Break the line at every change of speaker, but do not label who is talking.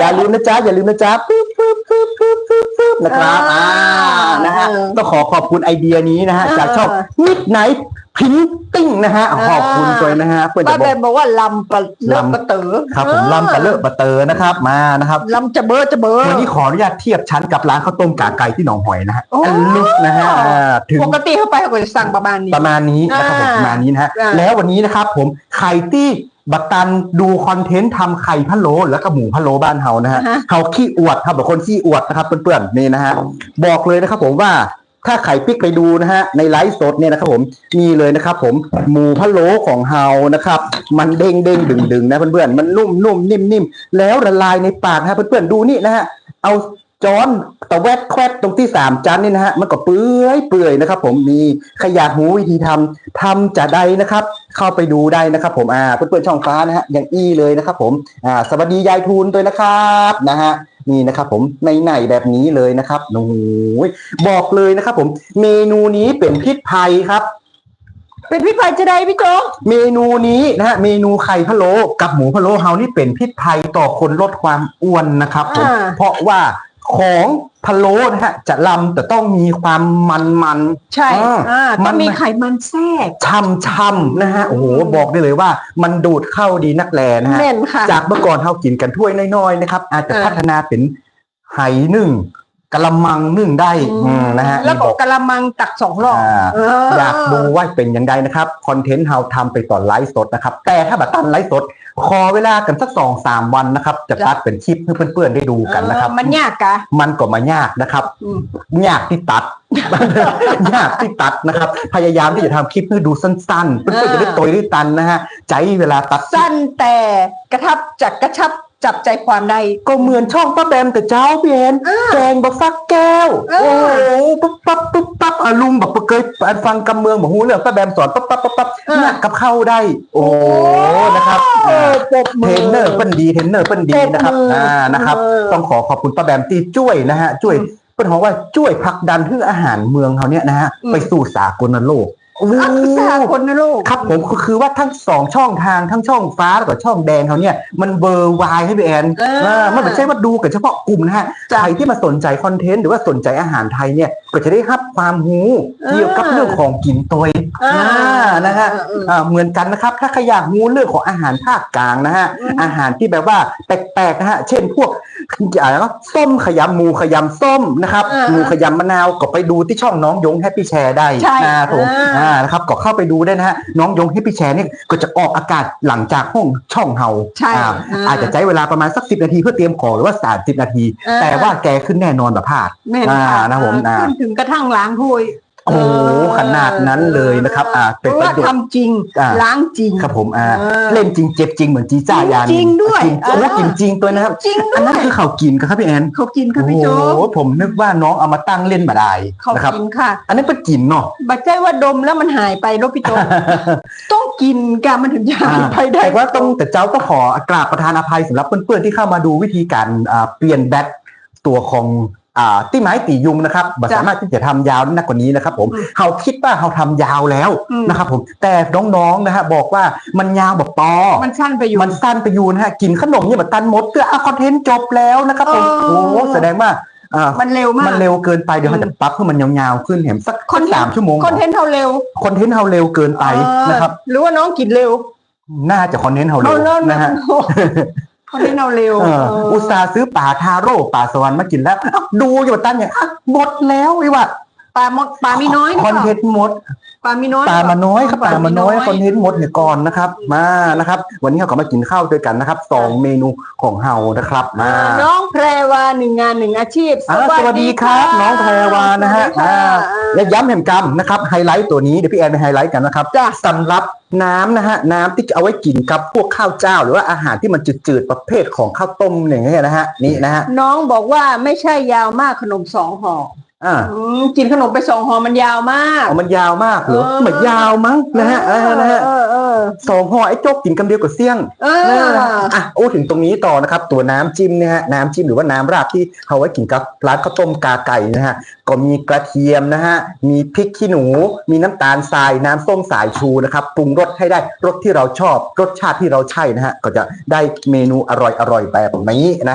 อย่าลืมนะจ๊ะอย่าลืมนะจ๊ะปึ๊บปึ๊บปึ๊บปึ๊บปึ๊บปึ๊บนะครับ
อ่า
อ่านะฮะ
เออ
ต้องขอขอบคุณไอเดียนี้นะฮะ
เออ
จากช่อง Midnight Printing นะฮะขอบคุณด้วยนะฮะเพื่อน
ป้า
จะบ
แบ
อก
มบอกว่าลำปะเลิก
ลำ
ปะเต๋อ
ครับผมลำปะเลอะปะเตอนะครับมานะครับ
ลำจะเบอจะเบอ
วันนี้ขออนุญาตเทียบชั้นกับร้านข้าวต้มกาไก่ที่หนองหอยนะฮะ
โอ้
อันลุกนะฮะอ่าถึง
ปกติเข้าไปเขาก็จะสั่งประมาณนี้
ประมาณนี้นะครับผม
อ่า
ประมาณนี้นะฮะ
อ่า
แล้ววันนี้นะครับผมไข่ที่ บัตตันดูคอนเทนต์ทำไข่พะโล้แล้วก็หมูพะโล้บ้านเฮานะฮะ
อ่าฮะ
เฮาขี้อวดครับแบบคนขี้อวดนะครับเพื่อนๆนี่นะฮะบอกเลยนะครับผมว่าถ้าไข่ปิ๊กไปดูนะฮะในไลฟ์สดเนี่ยนะครับผมนี่เลยนะครับผมหมูพะโล้ของเฮานะครับ มันเด้งเด้งดึงดึงๆนะเพื่อนๆมันนุ่มนุ่มนิ่มนิ่มแล้วละลายในปากนะฮะเพื่อนๆดูนี่นะฮะเอา จอนตะแวดแควดตรงที่สามจันนี่นะฮะมันก็เปื่อยเปื่อยนะครับ ผมมีขยาดหูวิธีทำทำจะได้นะครับ เข้าไปดูได้นะครับ ผมอ่าเพื่อนๆช่องฟ้านะฮะอย่างอี้เลยนะครับ ผมอ่าสวัสดียายทูนด้วยนะครับนะฮะนี่นะครับ ผมในไหนๆแบบนี้เลยนะครับโอ้โหบอกเลยนะครับ ผม เมนูนี้เป็นพิษภัยครับ
เป็นพี่ไผ่จะได้พี่โจ๊ก
เมนูนี้นะฮะเมนูไข่พะโล้กับหมูพะโล้เฮานี่เป็นพิษภัยต่อคนลดความอ้วนนะครับ ผม
อ่า
เพราะว่า ของพะโล้นะฮะจะลำแต่ต้องมีความมันมันๆ
ใช่
อ่า
อ่า
มั
ต้อนงมีไขมันแทรก
ช่ำช่ำๆนะฮะโอ้โหบอกได้เลยว่า มันดูดเข้าดีนักแลนะฮะ
แน่นค่ะ
จากเมื่อก่อนเฮากินกันถ้วยน้อยๆนะครับ อาจจะ
เออ
พัฒนาเป็นไหหนึ่ง กะละมังหนึ่งได้อืมนะฮะ
แล้ว
นี่
ก็
บอก
กะละมังตักสองรอบ
อ่า
เอ
ยากดูว่าเป็นยังไงนะครับคอนเทนต์เฮาทำไปต่อไลฟ์สดนะครับ แต่ถ้าแบบตันไลฟ์สด ขอเวลากันสักสองสามวันนะครับ จะตัดเป็นคลิปให้เพื่อนๆได้ดูกันนะครับ
เออมันยากกะ
มันก็มายากนะครับ
อืม
ยากที่ตัด ยากที่ตัดนะครับ พยายามที่จะทำคลิปให้ดูสั้นๆ เพื่อนๆจะได้โตยได้ตันนะฮะ ใจเวลาตัด
สั้นแต่กระทับจักกระชับ จับใจความได้
ก็เหมือนช่องป้าแบมแต่เจ้าพี่เอ็น
อ่า
แกงบะฟักแก้ว
อ่า
โอ้โหปุ๊บปั๊บปุ๊บปั๊บอาลุงแบบเคยฟังกำเมืองบอกหูเรื่องป้าแบมสอนปั๊บปั๊บปั๊บปั๊บเนี่ยกับเข้าได้ โอ้โหนะครับ
โอ้
อ่า
ปรบมื
เทรนเนอร์เปิ้นดีเทรนเนอร์เปิ้นดีนะครับ
ปรบมืออ่
อ่านะครับ
เออ
ต้องขอขอบคุณป้าแบมที่ช่วยนะฮะช่วยเปิ้นบอกว่าช่วยผลักดันให้อาหารเมืองเขาเนี่ยนะฮะ
อืม
ไปสู่สากลโลก โอ้โห
อักษาคนนะลูก
ครับผมก็คือว่าทั้งสองช่องทางทั้งช่องฟ้าแล้วก็ช่องแดงเขาเนี่ย มันเบอร์วายให้พี่แอน
เออ
เออมันไม่ใช่ว่าดูกันเฉพาะกลุ่มนะฮะ
จ้ะ
ใครที่มาสนใจคอนเทนต์หรือว่าสนใจอาหารไทยเนี่ยก็จะได้รับความรู้
เออ
เกี่ยวกับเรื่องของกินตัว
อ่า
อ่านะฮะ
เออเออ
อ่าเหมือนกันนะครับ ถ้าใครอยากรู้เรื่องของอาหารภาคกลางนะฮะ
อืม
อาหารที่แบบว่าแปลกๆนะฮะเช่นพวกอะไรนะส้มขยำหมูขยำส้มนะครับ
เออ
หมูขยำมะนาวก็ไปดูที่ช่องน้องยงแฮปปี้แชร์ได้
ใช่
นะผม
อ่า
อ่านะครับก็เข้าไปดูได้นะฮะน้องยงให้พี่แชร์เนี่ยก็จะออกอากาศหลังจากห้องช่องเฮา
ใช่
อ่า
อ่า
อาจจะใช้เวลาประมาณสักสินาทีเพื่อเตรียมของหรือว่าสามสิบนาที
อ่า
แต่ว่าแกขึ้นแน่นอนแบบพลาด
แม่น
อ่า
ค่ะ
นะผมอ่า
ขึ้นถึงกระทั่งล้างถ้วย
โอ้โหขนาดนั้นเลยนะครับ อ่า
เพ
เป็น
ราะ
ประ
ว่า
โยชน์
ทำจริง
อ่า
ล้างจริง
ครับผมอ่า
เออ
เล่นจริงเจ็บจริงเหมือนจีจ้ายาน
จริงด้วย
จริงโอ้
เออ
กินจริงตัวนะครับ
จริง
อัน
ด้
นั้น
วย
คือเขากินครับพี่แอน
เขากินค่ะ
โอ้
พี่โจ๊
โห
ก
ผมนึกว่าน้องเอามาตั้งเล่นมาได้
เขา
นะครับ
กินค่ะ
อันนั้นเป็นกินเนาะ
บัดใจว่าดมแล้วมันหายไปแล้วพี่โจ๊กต้องกินกันมันถึงจะหายไปได้
แต่ว่าต้องแต่เจ้าต้องขอกราบประธานอภัยสำหรับเพื่อนๆที่เข้ามาดูวิธีการอ่าเปลี่ยนแบตตัวของอ่า ที่ไม้ตียุงนะครับบ่สามารถที่จะทำยาวนักกว่านี้นะครับ ผมเขาคิดว่าเขาทำยาวแล้ว
อืม
นะครับ ผมแต่น้องๆนะฮะบอกว่ามันยาวแบบปอ
มันสั้นไปอยู่
มันสั้นไปอยู่นะฮะกินขนมเนี่ยแบบตันหมดเพื่อเอาคอนเทนต์จบแล้วนะครับผม
เออ
โอ้โหแสดงว่าอ่า
มันเร็วมาก
มันเร็วเกินไปเดี๋ยวเขาจะปรับให้มันยาวๆขึ้นเห็นสัก
คอนเทนต์
สามชั่วโมง
คอนเทนต์เขาเร็ว
คอนเทนต์เขาเร็วเกินไป
เออ
นะครับ
หรือว่าน้องกินเร็ว
น่าจะคอนเทนต์เขาเร็ว
เร็ว
นะฮะ
คอนเทนต์เราเร็ว
เออ
เออ
อุตส่าห์ซื้อป่าทาโร่ป่าสวรรค์มากินแล้วอ้าวดูอยู่ตั้นอย่างอะหมดแล้วไอ้ว่ะ
ปลาหมดปลามีน้อย
คอนเทนต์หมด
ปลามีน้อย
ป่ามาน้อยครับ
ปล
ป่ามาน้อยคอนเทนต์หมดเนี่ยก่อนนะครับ มานะครับ วันนี้เราก็มากินข้าวด้วยกันนะครับสองเมนูของเฮานะครับมา
น้องแพรวาหนึ่งงานหนึ่งอาชีพ
อ่าสวัสดีครับ น้องแพรวานะฮะ
สวัสดีค่
อ่าและย้ำแห่งกรรมนะครับไฮไลท์ตัวนี้เดี๋ยวพี่แอนไปไฮไลท์กันนะครับ
จ้ะ
สำหรับ น้ำนะฮะน้ำที่จะเอาไว้กินกับพวกข้าวเจ้า หรือว่าอาหารที่มันจืดๆประเภทของข้าวต้มอย่างเงี้ยนะฮะนี่นะฮะ
น้องบอกว่าไม่ใช่ยาวมากขนมสองห่อ
อ่า
อืมกินขนมไปสองห่อมันยาวมาก
เอามันยาวมากเหรอ
เออ
เหมือนยาวมั้งนะฮะเออนะฮะ
เออเอออ
สองห่อไอ้โจ๊กกินกำเดียวกับเสี่ยง
เออ
อะโอ้ถึงตรงนี้ต่อนะครับตัวน้ำจิ้มเนี่ยฮะน้ำจิ้มหรือว่าน้ำราดที่เอาไว้กินกับร้านข้าวต้มกาไก่นะฮะก็มีกระเทียมนะฮะมีพริกขี้หนู มีน้ำตาลทรายน้ำส้มสายชูนะครับปรุงรสให้ได้รสที่เราชอบรสชาติที่เราใช่นะฮะก็จะได้เมนูอร่อยๆแบบนี้นะ